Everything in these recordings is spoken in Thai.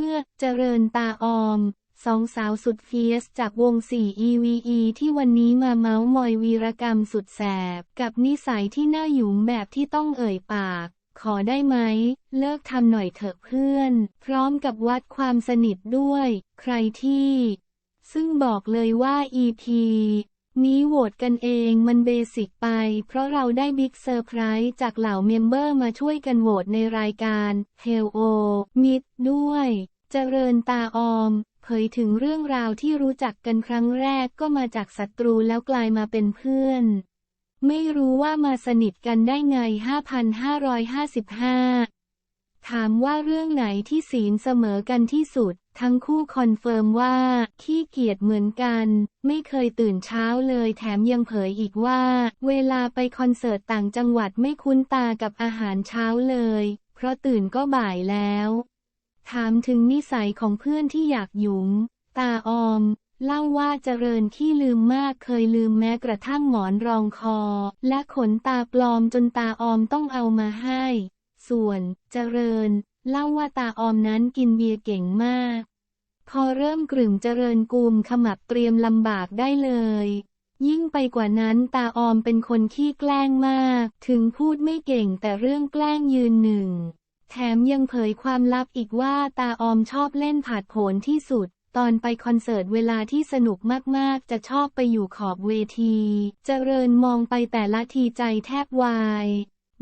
มื่อเจริญตาออมสองสาวสุดเฟียสจากวง 4 EVE ที่วันนี้มาเมาส์มอยวีรกรรมสุดแสบ กับนิสัยที่น่าหยุมแบบที่ต้องเอ่ยปาก ขอได้ไหม เลิกทำหน่อยเถอะเพื่อน พร้อมกับวัดความสนิทด้วย ใครที่ ซึ่งบอกเลยว่า EP นี้โหวตกันเองมันเบสิกไป เพราะเราได้บิ๊กเซอร์ไพรส์จากเหล่าเมมเบอร์มาช่วยกันโหวตในรายการ h e l l o Meet ด้วยเจริญตาออม เผยถึงเรื่องราวที่รู้จักกันครั้งแรกก็มาจากศัตรูแล้วกลายมาเป็นเพื่อน ไม่รู้ว่ามาสนิทกันได้ไง 5,555 ถามว่าเรื่องไหนที่ศีลเสมอกันที่สุด ทั้งคู่คอนเฟิร์มว่า ขี้เกียจเหมือนกัน ไม่เคยตื่นเช้าเลยแถมยังเผยอีกว่า เวลาไปคอนเสิร์ตต่างจังหวัดไม่คุ้นตากับอาหารเช้าเลย เพราะตื่นก็บ่ายแล้ว ถามถึงนิสัยของเพื่อนที่อยากหยุม ตาออมเล่าว่าเจริญขี้ลืมมากเคยลืมแม้กระทั่งหมอนรองคอ และขนตาปลอมจนตาออมต้องเอามาให้ ส่วนเจริญ เล่าว่าตาออมนั้นกินเบียร์เก่งมาก พอเริ่มกลึ่มเจริญกุมขมับเตรียมลำบากได้เลย ยิ่งไปกว่านั้นตาออมเป็นคนขี้แกล้งมาก ถึงพูดไม่เก่งแต่เรื่องแกล้งยืนหนึ่ง แถมยังเผยความลับอีกว่าตาออมชอบเล่นผาดโผนที่สุด ตอนไปคอนเสิร์ตเวลาที่สนุกมากๆ จะชอบไปอยู่ขอบเวที เจริญมองไปแต่ละทีใจแทบวาย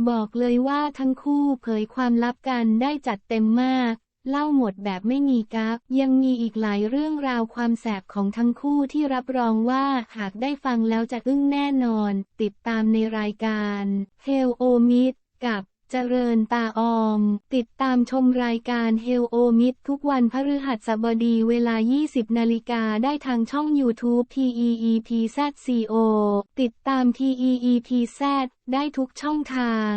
บอกเลยว่าทั้งคู่เผยความลับกันได้จัดเต็มมาก เล่าหมดแบบไม่มีกักยังมีอีกหลายเรื่องราวความแสบของทั้งคู่ที่รับรองว่าหากได้ฟังแล้วจะอึ้งแน่นอน ติดตามในรายการ h e l l o Meet กับเจริญตาออม ติดตามชมรายการ h e l l o Meet ทุกวันพฤหัสบดีเวลา 20 นาฬิกาได้ทางช่อง YouTube TEEPZCO ติดตาม TEEPZ ได้ทุกช่องทาง